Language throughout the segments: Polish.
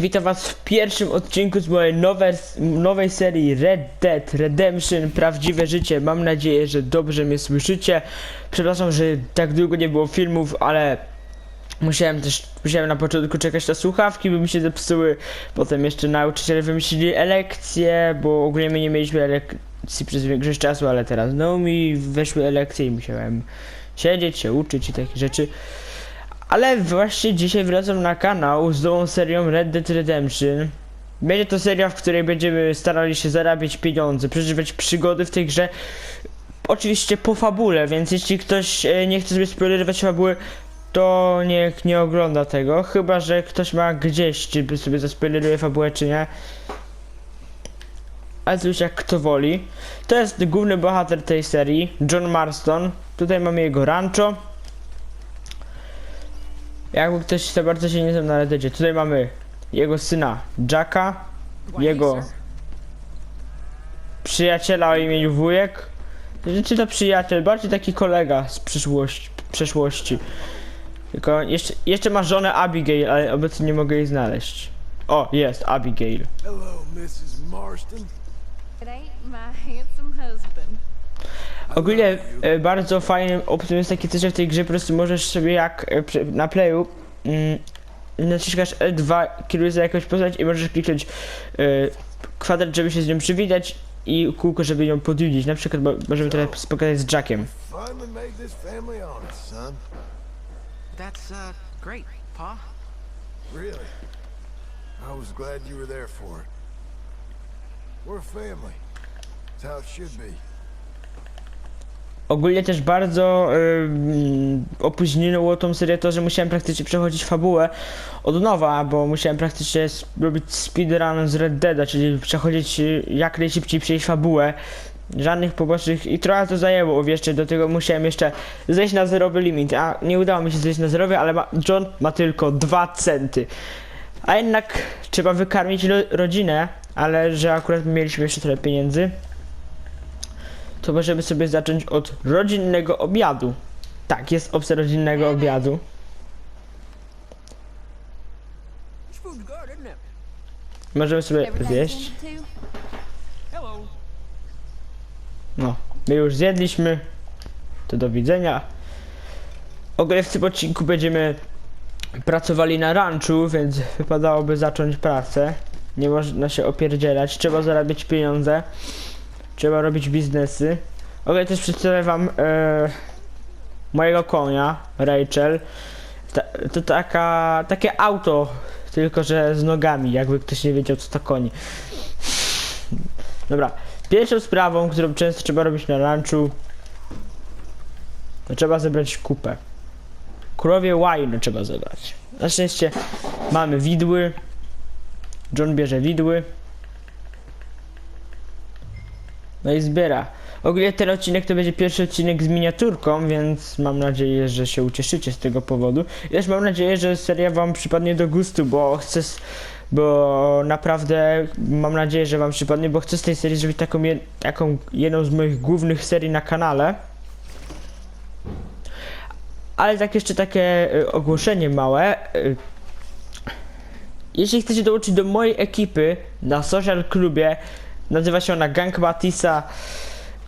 Witam was w pierwszym odcinku z mojej nowej, nowej serii Red Dead Redemption Prawdziwe Życie. Mam nadzieję, że dobrze mnie słyszycie. Przepraszam, że tak długo nie było filmów, ale musiałem też, musiałem na początku czekać na słuchawki, by mi się zepsuły. Potem jeszcze nauczyciele wymyślili elekcje, bo ogólnie my nie mieliśmy elekcji przez większość czasu, ale teraz no mi weszły elekcje i musiałem siedzieć, się uczyć i takie rzeczy. Ale właśnie dzisiaj wracam na kanał z nową serią Red Dead Redemption. Będzie to seria, w której będziemy starali się zarabiać pieniądze, przeżywać przygody w tej grze. Oczywiście po fabule, więc jeśli ktoś e, nie chce sobie spoilerować fabuły, to niech nie ogląda tego. Chyba, że ktoś ma gdzieś, czy sobie zaspoileruje fabułę, czy nie. Ale to już jak kto woli. To jest główny bohater tej serii, John Marston. Tutaj mamy jego rancho. Jakby ktoś za bardzo się nie znał na Reddicie. Tutaj mamy jego syna Jacka, jego przyjaciela o imieniu wujek. Czy to przyjaciel, bardziej taki kolega z przyszłości, przeszłości. Tylko jeszcze, jeszcze ma żonę Abigail, ale obecnie nie mogę jej znaleźć. O, jest Abigail. Hello, Mrs. Marston. It ain't my handsome husband. Ogólnie e, bardzo fajnym opcją jest takie coś, że w tej grze po prostu możesz sobie jak e, przy- na playu mm, naciskasz L2, kierujesz za jakąś postać i możesz kliknąć e, kwadrat, żeby się z nią przywitać i kółko, żeby ją podjudzić. Na przykład mo- możemy teraz spotkać z Jackiem. Finally made this family honest, son. That's uh great, Pa. Really? I was glad you were there for it. We're a family. It's how it should be. Ogólnie też bardzo ym, opóźniło tą serię to, że musiałem praktycznie przechodzić fabułę od nowa, bo musiałem praktycznie robić speedrun z Red Deada, czyli przechodzić y, jak najszybciej przejść fabułę. Żadnych pobocznych i trochę to zajęło, uwierzcie, do tego musiałem jeszcze zejść na zerowy limit, a nie udało mi się zejść na zerowy, ale ma, John ma tylko 2 centy. A jednak trzeba wykarmić ro, rodzinę, ale że akurat mieliśmy jeszcze trochę pieniędzy, to możemy sobie zacząć od rodzinnego obiadu. Tak, jest opcja rodzinnego obiadu. Możemy sobie zjeść. No, my już zjedliśmy. To do widzenia. Ogólnie w tym odcinku będziemy pracowali na ranchu, więc wypadałoby zacząć pracę. Nie można się opierdzielać, trzeba zarabiać pieniądze. Trzeba robić biznesy. Ogólnie też przedstawię wam e, mojego konia, Rachel. Ta, to taka, takie auto, tylko że z nogami, jakby ktoś nie wiedział co to koń. Dobra, pierwszą sprawą, którą często trzeba robić na lunchu, to trzeba zebrać kupę. Królowie łajno trzeba zebrać. Na szczęście mamy widły. John bierze widły. No i zbiera. Ogólnie ten odcinek to będzie pierwszy odcinek z miniaturką, więc mam nadzieję, że się ucieszycie z tego powodu. I też mam nadzieję, że seria wam przypadnie do gustu, bo chcę... Bo naprawdę mam nadzieję, że wam przypadnie, bo chcę z tej serii zrobić taką, je, taką jedną z moich głównych serii na kanale. Ale tak jeszcze takie y, ogłoszenie małe. y, Jeśli chcecie dołączyć do mojej ekipy na social klubie, nazywa się ona Gang Matisa.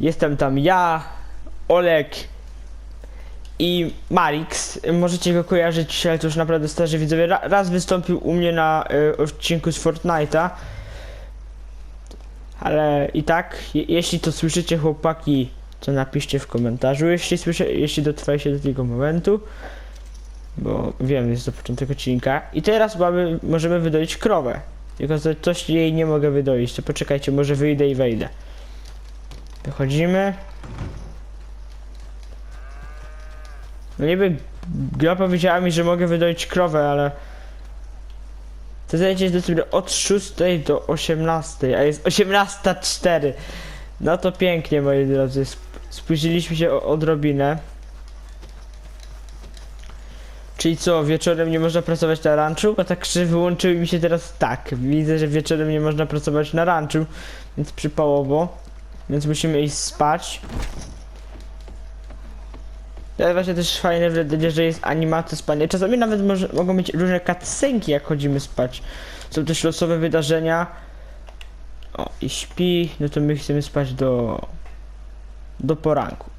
Jestem tam ja, Olek i Marix. Możecie go kojarzyć, ale to już naprawdę starzy widzowie. Ra raz wystąpił u mnie na y, odcinku z Fortnite'a. Ale i tak, je jeśli to słyszycie chłopaki, to napiszcie w komentarzu, jeśli słyszę, jeśli dotrwajcie do tego momentu. Bo wiem, jest to początek odcinka. I teraz mamy, możemy wydoić krowę. Tylko że coś jej nie mogę wydoić, to poczekajcie, może wyjdę i wejdę. Wychodzimy. No niby gra powiedziała mi, że mogę wydoić krowę, ale... To zajęcie jest dostępne od 6 do 18, a jest 18.04. No to pięknie, moi drodzy. Sp- Spóźniliśmy się o odrobinę. Czyli co, wieczorem nie można pracować na ranchu? Bo tak że wyłączyły mi się teraz tak. Widzę, że wieczorem nie można pracować na ranchu, więc przypałowo. Więc musimy iść spać. Jest właśnie też fajne że jest animacja spania. Czasami nawet może, mogą być różne cutscenki jak chodzimy spać. są też losowe wydarzenia. O, i śpi, no to my chcemy spać do... do poranku.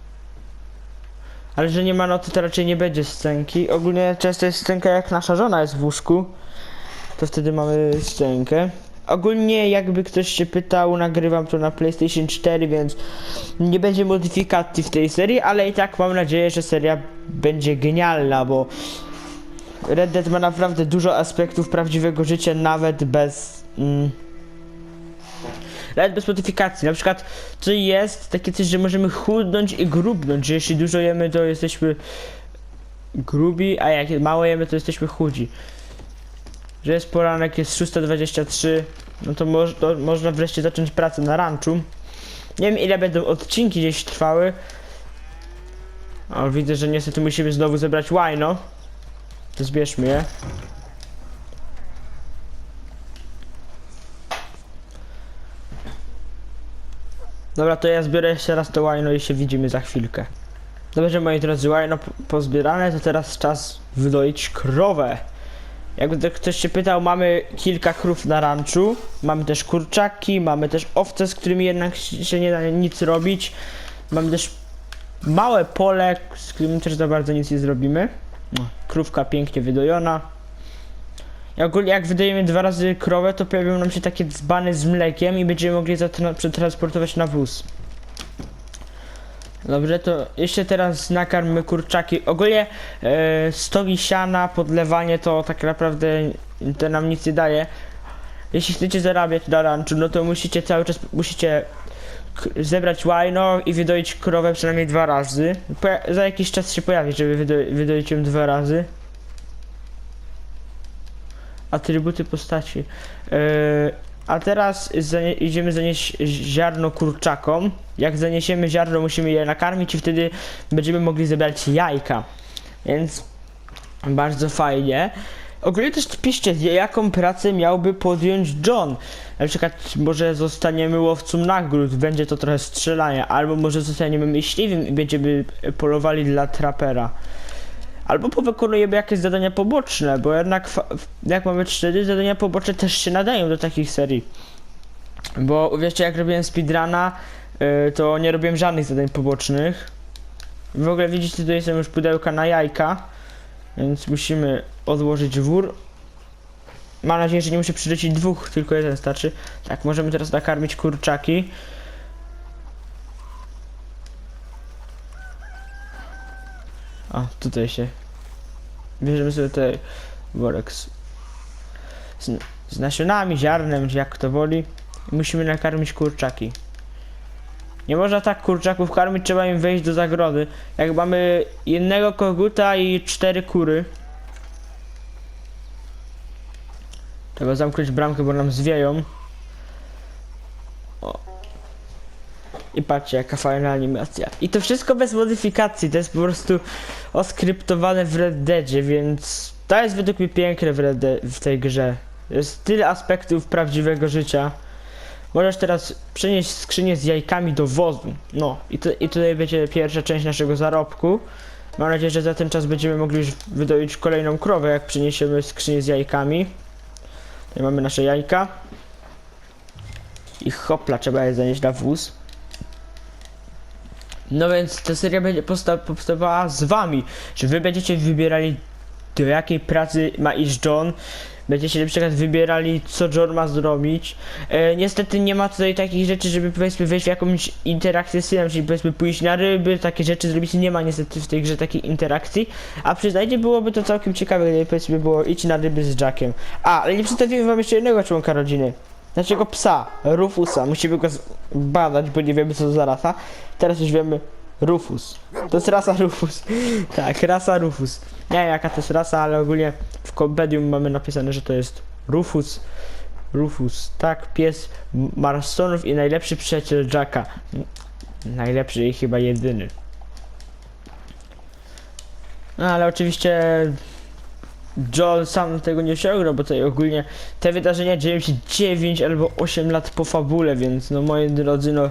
Ale że nie ma nocy, to raczej nie będzie scenki. Ogólnie często jest scenka, jak nasza żona jest w łóżku. To wtedy mamy scenkę. Ogólnie, jakby ktoś się pytał, nagrywam to na PlayStation 4, więc nie będzie modyfikacji w tej serii, ale i tak mam nadzieję, że seria będzie genialna, bo Red Dead ma naprawdę dużo aspektów prawdziwego życia, nawet bez. Mm, nawet bez modyfikacji. Na przykład, co jest takie coś, że możemy chudnąć i grubnąć, że jeśli dużo jemy, to jesteśmy grubi, a jak mało jemy, to jesteśmy chudzi. Że jest poranek, jest 6.23, no to, moż, to można wreszcie zacząć pracę na ranczu. Nie wiem ile będą odcinki gdzieś trwały. O, widzę, że niestety musimy znowu zebrać łajno. To zbierzmy je. Dobra, to ja zbiorę jeszcze raz to łajno i się widzimy za chwilkę. Dobrze, moi drodzy, łajno po- pozbierane, to teraz czas wydoić krowę. Jakby to ktoś się pytał, mamy kilka krów na ranczu, mamy też kurczaki, mamy też owce, z którymi jednak się nie da nic robić. Mamy też małe pole, z którym też za bardzo nic nie zrobimy. Krówka pięknie wydojona. Ogólnie jak wydajemy dwa razy krowę, to pojawią nam się takie dzbany z mlekiem i będziemy mogli zatra- przetransportować na wóz. Dobrze, to jeszcze teraz nakarmy kurczaki. Ogólnie e, stogi siana, podlewanie to tak naprawdę to nam nic nie daje. Jeśli chcecie zarabiać na ranczu, no to musicie cały czas, musicie zebrać łajno i wydoić krowę przynajmniej dwa razy. Poja- za jakiś czas się pojawi, żeby wydo- wydoić ją dwa razy. Atrybuty postaci. Yy, a teraz idziemy zanieść ziarno kurczakom. Jak zaniesiemy ziarno, musimy je nakarmić i wtedy będziemy mogli zebrać jajka. Więc bardzo fajnie. Ogólnie też piszcie, jaką pracę miałby podjąć John. Na przykład może zostaniemy łowcą nagród, będzie to trochę strzelanie, albo może zostaniemy myśliwym i będziemy polowali dla trapera. Albo powykonujemy jakieś zadania poboczne, bo jednak jak mamy 4 zadania poboczne też się nadają do takich serii. Bo uwierzcie, jak robiłem speedruna, yy, to nie robiłem żadnych zadań pobocznych. W ogóle widzicie, tutaj są już pudełka na jajka, więc musimy odłożyć wór. Mam nadzieję, że nie muszę przylecieć dwóch, tylko jeden starczy. Tak, możemy teraz nakarmić kurczaki. A, tutaj się. Bierzemy sobie tutaj worek z, z, z nasionami, ziarnem, czy jak kto woli. I musimy nakarmić kurczaki. Nie można tak kurczaków karmić, trzeba im wejść do zagrody. Jak mamy jednego koguta i cztery kury. Trzeba zamknąć bramkę, bo nam zwieją. O. I patrzcie, jaka fajna animacja. I to wszystko bez modyfikacji, to jest po prostu oskryptowane w Red Deadzie, więc to jest według mnie piękne w, Red w tej grze. Jest tyle aspektów prawdziwego życia. Możesz teraz przenieść skrzynię z jajkami do wozu. No i, to, i tutaj będzie pierwsza część naszego zarobku. Mam nadzieję, że za ten czas będziemy mogli już wydoić kolejną krowę, jak przeniesiemy skrzynię z jajkami. Tutaj mamy nasze jajka. I hopla, trzeba je zanieść na wóz. No więc ta seria będzie powsta- powstawała z wami, że wy będziecie wybierali do jakiej pracy ma iść John. Będziecie na przykład wybierali co John ma zrobić. E, niestety nie ma tutaj takich rzeczy, żeby powiedzmy wejść w jakąś interakcję z synem, czyli powiedzmy pójść na ryby, takie rzeczy zrobić. Nie ma niestety w tej grze takiej interakcji. A przyznajcie, byłoby to całkiem ciekawe, gdyby powiedzmy było idź na ryby z Jackiem. A, ale nie przedstawiłem wam jeszcze jednego członka rodziny. Naszego psa, Rufusa. Musimy go badać, bo nie wiemy co to za rasa. Teraz już wiemy Rufus. To jest rasa Rufus. tak, rasa Rufus. Nie wiem jaka to jest rasa, ale ogólnie w Compedium mamy napisane, że to jest Rufus. Rufus, tak, pies Marstonów i najlepszy przyjaciel Jacka. Najlepszy i chyba jedyny. No ale oczywiście John sam tego nie osiągnął, bo tutaj ogólnie te wydarzenia dzieją się 9 albo 8 lat po fabule, więc no moi drodzy, no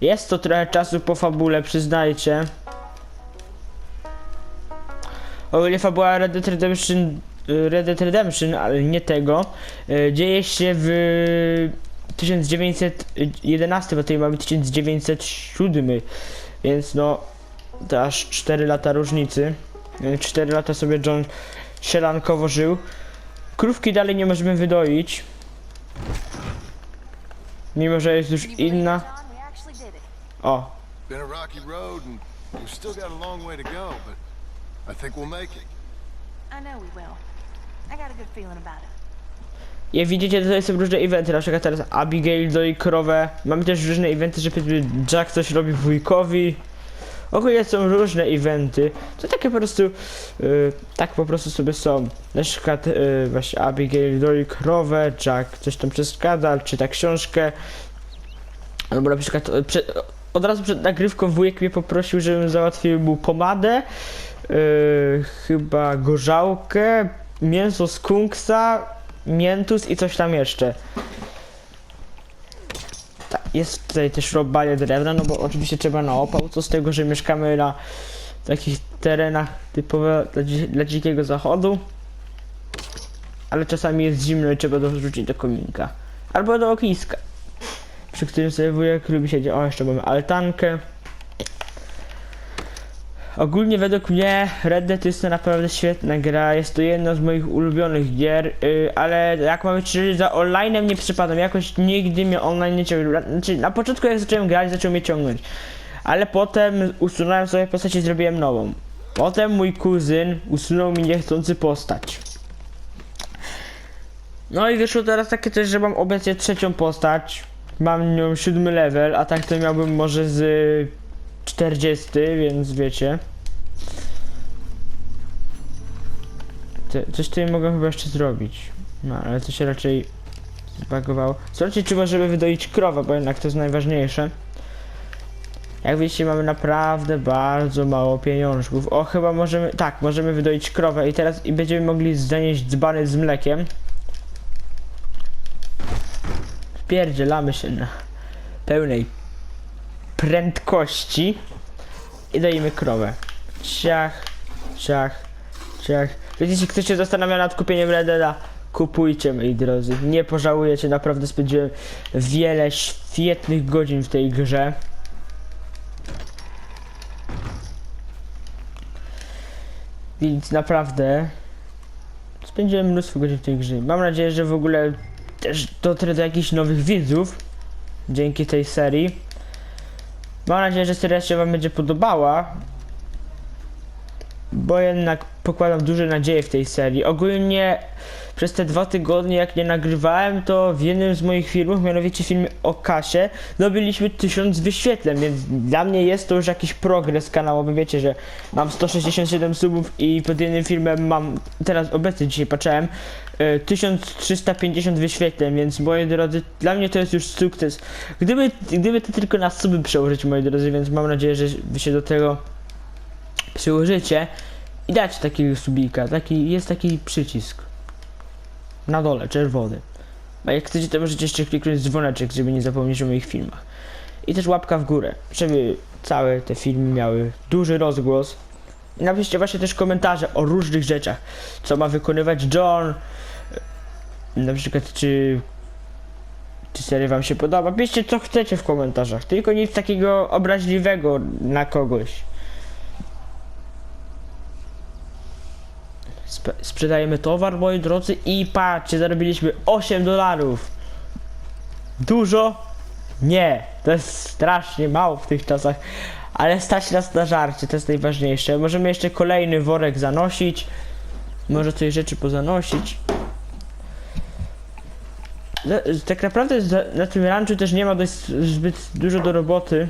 jest to trochę czasu po fabule, przyznajcie. Ogólnie fabuła Red Dead Redemption Red Dead Redemption, ale nie tego, y, dzieje się w 1911, bo tutaj mamy 1907, więc no to aż 4 lata różnicy. 4 lata sobie John sielankowo żył. Krówki dalej nie możemy wydoić. Mimo, że jest już inna. O. Jak widzicie, tutaj są różne eventy, na przykład teraz Abigail doi krowę. Mamy też różne eventy, że powiedzmy Jack coś robi wujkowi. Ogólnie są różne eventy, to takie po prostu, y, tak po prostu sobie są. Na przykład y, właśnie Abigail doi krowę, Jack coś tam przeszkadza, czyta książkę. Albo na przykład y, prze, od razu przed nagrywką wujek mnie poprosił, żebym załatwił mu pomadę, y, chyba gorzałkę, mięso z kunksa, miętus i coś tam jeszcze. Tak, jest tutaj też robanie drewna, no bo oczywiście trzeba na opał, co z tego, że mieszkamy na takich terenach typowo dla, dla dzikiego zachodu. Ale czasami jest zimno i trzeba dorzucić do kominka. Albo do ogniska. Przy którym sobie wujek lubi siedzieć. O, jeszcze mamy altankę. Ogólnie według mnie Red Dead jest to naprawdę świetna gra, jest to jedna z moich ulubionych gier, yy, ale jak mamy szczerze, za online'em nie przypadam, jakoś nigdy mnie online nie ciągnął, znaczy na początku jak zacząłem grać zaczął mnie ciągnąć, ale potem usunąłem sobie postać i zrobiłem nową. Potem mój kuzyn usunął mi niechcący postać. No i wyszło teraz takie też, że mam obecnie trzecią postać, mam nią siódmy level, a tak to miałbym może z 40, więc wiecie. Coś tutaj mogę chyba jeszcze zrobić. No, ale to się raczej zbagowało. Zobaczcie, czy możemy wydoić krowę, bo jednak to jest najważniejsze. Jak widzicie, mamy naprawdę bardzo mało pieniążków. O, chyba możemy... Tak, możemy wydoić krowę i teraz i będziemy mogli zanieść dzbany z mlekiem. Wpierdzielamy się na pełnej prędkości i dajemy krowę. Ciach, ciach, ciach. Więc jeśli ktoś się zastanawia nad kupieniem Red Deada, kupujcie moi drodzy. Nie pożałujecie, naprawdę spędziłem wiele świetnych godzin w tej grze. Więc naprawdę spędziłem mnóstwo godzin w tej grze. Mam nadzieję, że w ogóle też dotrę do jakichś nowych widzów dzięki tej serii. Mam nadzieję, że seria się Wam będzie podobała. Bo jednak pokładam duże nadzieje w tej serii. Ogólnie przez te dwa tygodnie, jak nie nagrywałem, to w jednym z moich filmów, mianowicie filmie o Kasie, dobiliśmy 1000 wyświetleń, więc dla mnie jest to już jakiś progres kanałowy. Wiecie, że mam 167 subów i pod jednym filmem mam, teraz obecnie dzisiaj patrzyłem, e, 1350 wyświetleń, więc moi drodzy, dla mnie to jest już sukces. Gdyby, gdyby to tylko na suby przełożyć, moi drodzy, więc mam nadzieję, że wy się do tego przyłożycie i dacie takiego subika, taki, jest taki przycisk na dole, czerwony. A jak chcecie, to możecie jeszcze kliknąć dzwoneczek, żeby nie zapomnieć o moich filmach. I też łapka w górę, żeby całe te filmy miały duży rozgłos. I napiszcie właśnie też komentarze o różnych rzeczach, co ma wykonywać John, na przykład czy czy seria wam się podoba. Piszcie co chcecie w komentarzach, tylko nic takiego obraźliwego na kogoś. Sp sprzedajemy towar, moi drodzy, i patrzcie, zarobiliśmy 8 dolarów. Dużo? Nie, to jest strasznie mało w tych czasach, ale stać nas na żarcie, to jest najważniejsze. Możemy jeszcze kolejny worek zanosić, może coś rzeczy pozanosić. Za- Tak naprawdę na tym ranczu też nie ma dość zbyt dużo do roboty.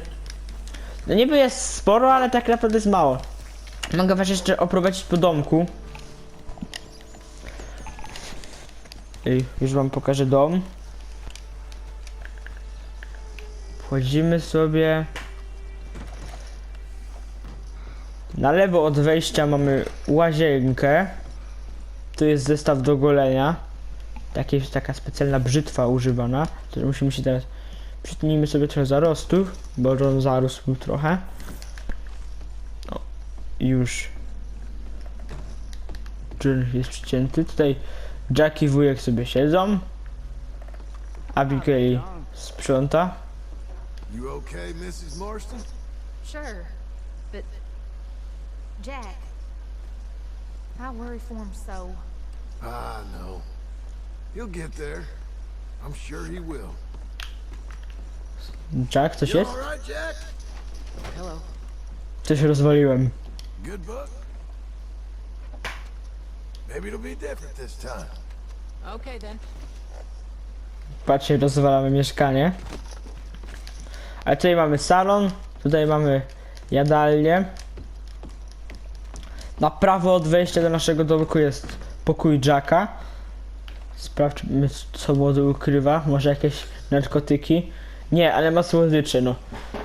No niby jest sporo, ale tak naprawdę jest mało. Mogę was jeszcze oprowadzić po domku. Ej, już wam pokażę dom. Wchodzimy sobie. Na lewo od wejścia mamy łazienkę. Tu jest zestaw do golenia. Takie, taka specjalna brzytwa używana. Którą musimy się teraz. Przytnijmy sobie trochę zarostów, bo on zarósł trochę. O, już Jill jest przycięty. Tutaj Jack i wujek sobie siedzą. Abigail sprząta. You okay, Mrs. Marston? Sure, but Jack. I worry for him so. I know. He'll get there. I'm sure he will. Jack, coś jest? all right, Jack? Hello. Coś rozwaliłem. Good book? Maybe it'll be different this time. Okay then. Patrzcie, rozwalamy mieszkanie. A tutaj mamy salon, tutaj mamy jadalnię. Na prawo od wejścia do naszego domku jest pokój Jacka. Sprawdźmy, co młody ukrywa. Może jakieś narkotyki? Nie, ale ma słodycze, no.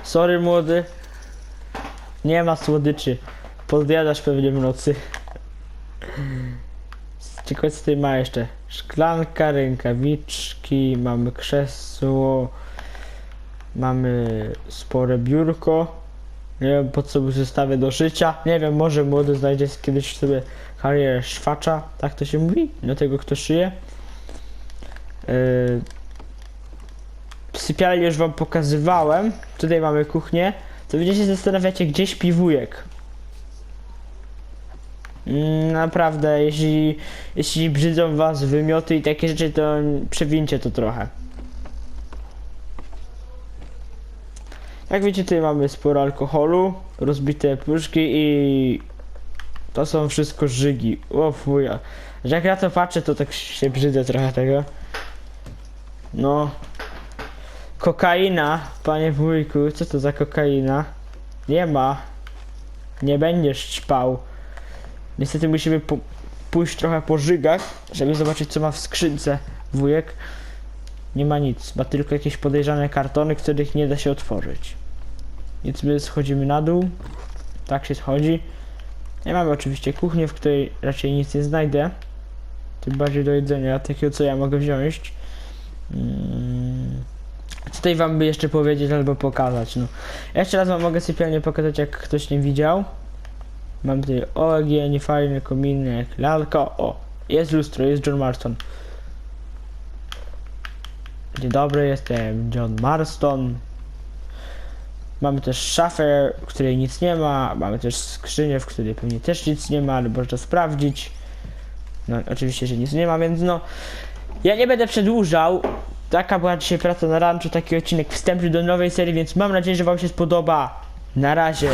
Sorry, młody. Nie ma słodyczy. Podjadasz pewnie w nocy. Ciekawe co tutaj ma jeszcze. Szklanka, rękawiczki, mamy krzesło, mamy spore biurko. Nie wiem po co by zestawy do szycia. Nie wiem, może młody znajdzie kiedyś sobie karierę szwacza, tak to się mówi? Do tego kto szyje. Yy... Sypialnię już wam pokazywałem. Tutaj mamy kuchnię. To się zastanawiacie, gdzie śpi wujek. Mm, Naprawdę, jeśli, jeśli brzydzą was wymioty i takie rzeczy, to przewincie to trochę. Jak widzicie, tutaj mamy sporo alkoholu, rozbite puszki i to są wszystko żygi. O fuja. Że jak ja to patrzę, to tak się brzydzę trochę tego. No. Kokaina, panie wujku, co to za kokaina? Nie ma. Nie będziesz ćpał. Niestety musimy pójść trochę po żygach, żeby zobaczyć co ma w skrzynce wujek. Nie ma nic, ma tylko jakieś podejrzane kartony, których nie da się otworzyć. Więc my schodzimy na dół. Tak się schodzi. Nie mamy oczywiście kuchnię, w której raczej nic nie znajdę. Tym bardziej do jedzenia, takiego co ja mogę wziąć. Mm. Tutaj wam by jeszcze powiedzieć albo pokazać. No. Jeszcze raz wam mogę sypialnię pokazać, jak ktoś nie widział. Mam tutaj ogień, fajny kominek, lalka. O, jest lustro, jest John Marston. Dzień dobry, jestem John Marston. Mamy też szafę, w której nic nie ma. Mamy też skrzynię, w której pewnie też nic nie ma, ale można sprawdzić. No, oczywiście, że nic nie ma, więc no. Ja nie będę przedłużał. Taka była dzisiaj praca na ranczu, taki odcinek wstępny do nowej serii, więc mam nadzieję, że Wam się spodoba. Na razie.